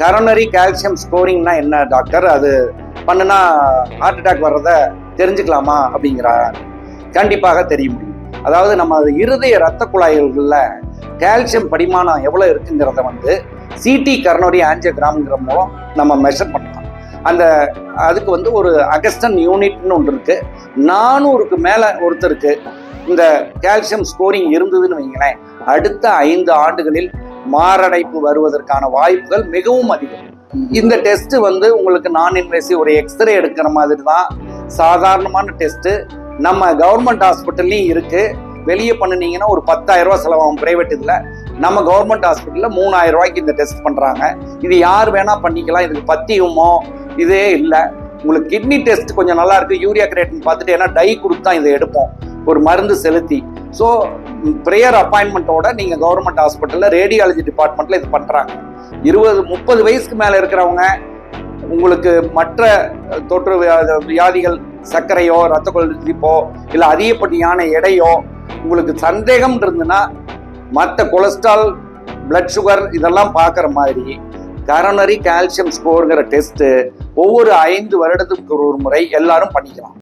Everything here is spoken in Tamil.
கரோனரி கால்சியம் ஸ்கோரிங்னா என்ன டாக்டர்? அது பண்ணுனா ஹார்ட் அட்டாக் வர்றத தெரிஞ்சுக்கலாமா அப்படிங்கிறார். கண்டிப்பாக தெரிய முடியும். அதாவது நம்ம இருதய ரத்த குழாய்களில் கால்சியம் படிமானம் எவ்வளோ இருக்குங்கிறத வந்து சிடி கரோனரி ஆஞ்சியோகிராம்ங்கிற மூலம் நம்ம மெஷர் பண்ணலாம். அந்த அதுக்கு வந்து ஒரு அகஸ்டன் யூனிட்னு ஒன்று இருக்குது நானூறுக்கு மேலே ஒருத்தருக்கு இந்த கால்சியம் ஸ்கோரிங் இருந்ததுன்னு வைங்களேன். அடுத்த ஐந்து ஆண்டுகளில் மாரடைப்பு வருவதற்கான வாய்ப்புகள் மிகவும் அதிகம். இந்த டெஸ்ட் வந்து உங்களுக்கு நான் இன்வெசிவ் ஒரு எக்ஸ்ரே எடுக்கிற மாதிரி தான் சாதாரணமான டெஸ்ட். நம்ம கவர்மெண்ட் ஹாஸ்பிட்டல்லையும் இருக்கு. வெளியே பண்ணுனீங்கன்னா ஒரு பத்தாயிரம் செலவாகும் பிரைவேட் இதில். நம்ம கவர்மெண்ட் ஹாஸ்பிட்டலில் மூணாயிரம் ரூபாய்க்கு இந்த டெஸ்ட் பண்ணுறாங்க இது யார் வேணால் பண்ணிக்கலாம். இதுக்கு பத்தியுமோ இதே இல்லை. உங்களுக்கு கிட்னி டெஸ்ட் கொஞ்சம் நல்லா இருக்கு. யூரியா கிரேட்னு பார்த்துட்டு ஏன்னா டை கொடுத்து தான் இதை எடுப்போம். ஒரு மருந்து செலுத்தி. ஸோ ப்ரேயர் அப்பாயின்மெண்ட்டோட நீங்கள் கவர்மெண்ட் ஹாஸ்பிட்டலில் ரேடியாலஜி டிபார்ட்மெண்ட்டில் இது பண்ணுறாங்க இருபது முப்பது வயசுக்கு மேலே இருக்கிறவங்க உங்களுக்கு மற்ற தொற்று வியாதிகள் சர்க்கரையோ ரத்த கொதிப்போ இல்லை அதிகப்படியான எடையோ உங்களுக்கு சந்தேகம் இருந்ததுன்னா மற்ற கொலஸ்ட்ரால் பிளட் சுகர் இதெல்லாம் பார்க்குற மாதிரி கரோனரி கால்சியம் ஸ்கோருங்கிற டெஸ்ட்டு ஒவ்வொரு ஐந்து வருடத்துக்கு ஒரு முறை எல்லாரும் பண்ணிக்கலாம்.